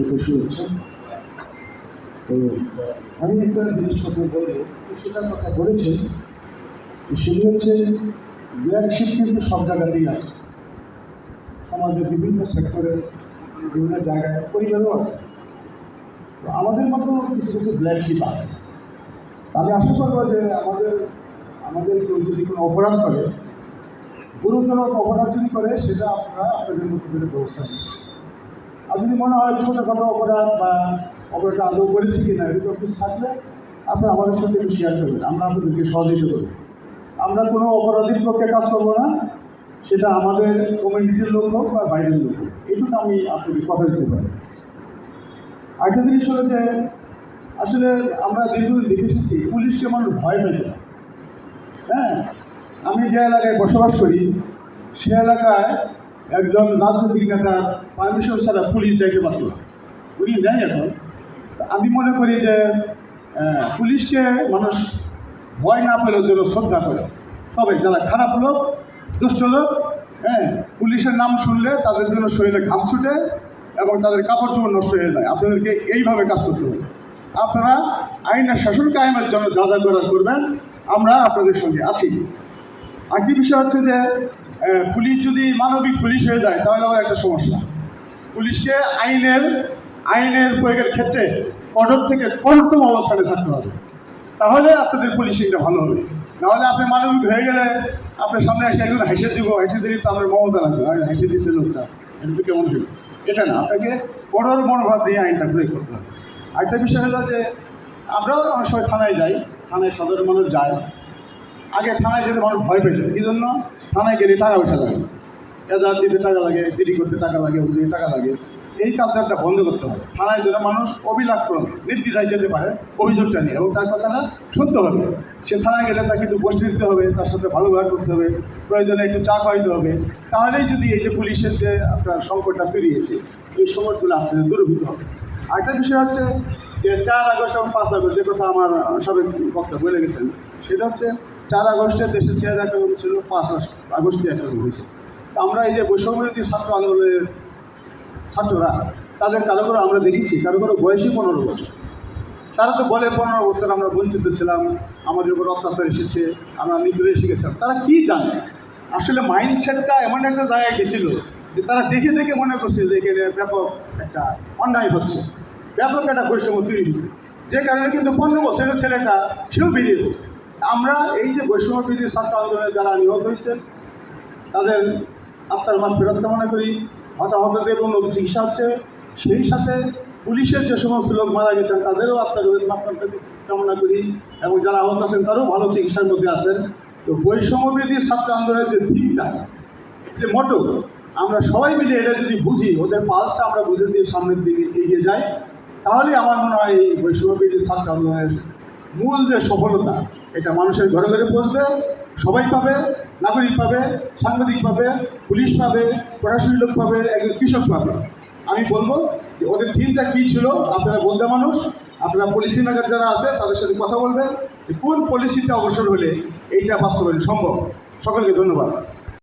হচ্ছে তো আমি একটা জিনিস কথা বলব সেটা কথা বলেছেন সেটি হচ্ছে ব্ল্যাকশিপ কিন্তু সব জায়গাতেই আছে সমাজের বিভিন্ন সেক্টরে বিভিন্ন জায়গায় পরিবারও আছে তো আমাদের মতো কিছু কিছু ব্ল্যাকশিপ আছে আমি আশা করব যে আমাদের আমাদের কেউ যদি কোনো অপরাধ করে গুরুতর অপরাধ যদি করে সেটা আপনারা আপনাদের মধ্যে ব্যবস্থা নেবেন আর যদি মনে হয় ছোটোখাটো অপরাধ বা অপরাধটা আদৌ করেছি কিনা, এরকম কিছু থাকলে আপনারা আমাদের সাথে শেয়ার করবেন। আমরা আপনাদেরকে সহযোগিতা করব। আমরা কোনো অপরাধীর পক্ষে কাজ করব না, সেটা আমাদের কমিউনিটির লোক হোক বা বাইরের লোক হোক। এইটুকু আমি আপনাকে কথা দিতে পারি। আরেকটা জিনিস হলো যে, আসলে আমরা দীর্ঘদিন দেখে এসেছি, পুলিশকে মানুষ ভয় পেত হ্যাঁ? আমি যে এলাকায় বসবাস করি, সে এলাকায় একজন রাজনৈতিক নেতা পারমিশন ছাড়া পুলিশ যাইতে পারত উনি নেই এখন। আমি মনে করি যে পুলিশকে মানুষ ভয় না পেলেও যেন শ্রদ্ধা করে। তবে যারা খারাপ লোক, দুষ্ট লোক হ্যাঁ পুলিশের নাম শুনলে তাদের জন্য শরীরে ঘাম ছুটে এবং তাদের কাপড় চোপড় নষ্ট হয়ে যায়। আপনাদেরকে এইভাবে কাজ করতে হবে। আপনারা আইনের শাসন কায়েমের জন্য যা যা করবেন, আমরা আপনাদের সঙ্গে আছি। আরেকটি বিষয় হচ্ছে যে পুলিশ যদি মানবিক পুলিশ হয়ে যায়, তাহলে আবার একটা সমস্যা। পুলিশকে আইনের আইনের প্রয়োগের ক্ষেত্রে কঠোর থেকে কঠোরতম অবস্থানে থাকতে হবে। তাহলে আপনাদের পুলিশিংটা ভালো হবে। নাহলে আপনি মানবিক হয়ে গেলে আপনার সামনে এসে একজন হেসে দিব, হেসে দিলে তো আপনার মমতা লাগবে। আর, হেসে দিচ্ছে লোকটা, এটা কেমন হলো? এটা না, আপনাকে কঠোর মনোভাব দিয়ে আইনটা প্রয়োগ করতে হবে। আরেকটা বিষয় হলো যে, আমরাও অনেক সময় থানায় যাই, থানায় সাধারণ মানুষ যায়। আগে থানায় যেতে মানুষ ভয় পেত এই জন্য থানায় গেলে টাকা পয়সা লাগে। এজাহার দিতে টাকা লাগে, জিডি করতে টাকা লাগে ওগুলো টাকা লাগে। এই কালচারটা বন্ধ করতে হবে। থানায় যেন মানুষ অবিলাপ করবে নির্দিশায় যেতে পারে, অভিযোগটা নিয়ে। এবং তার কথাটা শুনতে হবে। সে থানায় গেলে তাকে একটু বসতে দিতে হবে, তার সাথে ভালো ব্যবহার করতে হবে, প্রয়োজনে একটু চা খাওয়াইতে হবে। তাহলেই যদি এই যে পুলিশের যে আপনার সংকটটা পেরিয়েছে এই সংকটগুলো আসছে দূরীভূত হবে। আরেকটা বিষয় হচ্ছে যে চার আগস্ট এবং পাঁচ আগস্ট যে কথা আমার সাবেক বক্তা বলে গেছেন, সেটা হচ্ছে চার আগস্টে দেশের চেহারা রকম ছিল? পাঁচ আগস্টে রকম হয়েছে। তো আমরা এই যে বৈষম্যবিরোধী ছাত্র আন্দোলনের ছাত্ররা, তাদের কারও কারও আমরা দেখেছি, কারও কারও বয়সই পনেরো বছর। তারা তো বলে পনেরো বছর আমরা বঞ্চিত ছিলাম আমাদের উপর অত্যাচার এসেছে, আমরা নিগ্রহে শিখেছিলাম তারা কি জানে? আসলে মাইন্ডসেটটা এমন একটা জায়গায় গেছিল যে তারা দেখে দেখে মনে করছে যে এখানে ব্যাপক একটা অন্যায় হচ্ছে, ব্যাপক একটা বৈষম্য তৈরি হচ্ছে। যে কারণে কিন্তু পনেরো বছরের ছেলেটা সেও বেরিয়ে গেছে আমরা এই যে বৈষম্যবিধি ছাত্র আন্দোলনে যারা নিহত হয়েছেন, তাদের আত্মার মান ফেরত কামনা করি। হতাহতদের উন্নত চিকিৎসা হচ্ছে। সেই সাথে পুলিশের যে সমস্ত লোক মারা গেছেন, তাদেরও আত্মার কামনা করি এবং যারা আহত আছেন, তারাও ভালো চিকিৎসার মধ্যে আছেন। তো বৈষম্যবিধি ছাত্র আন্দোলনের যে দিকটা যে মোটো আমরা সবাই মিলে এটা যদি বুঝি, ওদের পালসটা আমরা বুঝে দিয়ে সামনের দিকে এগিয়ে যাই, তাহলে আমার মনে হয় এই বৈষম্যবিধি ছাত্র আন্দোলনের মূল যে সফলতা, এটা মানুষের ঘরে ঘরে পৌঁছবে, সবাই পাবে, নাগরিক পাবে, সাংবাদিক পাবে, পুলিশ পাবে, প্রশাসনিক লোক পাবে, একজন কৃষক পাবে। আমি বলব যে ওদের থিমটা কী ছিল? আপনারা বলতে মানুষ, আপনারা পলিসি মেকার যারা আছে, তাদের সাথে কথা বলবেন যে কোন পলিসিতে অবসর হলে এইটা বাস্তবায়ন সম্ভব? সকলকে ধন্যবাদ।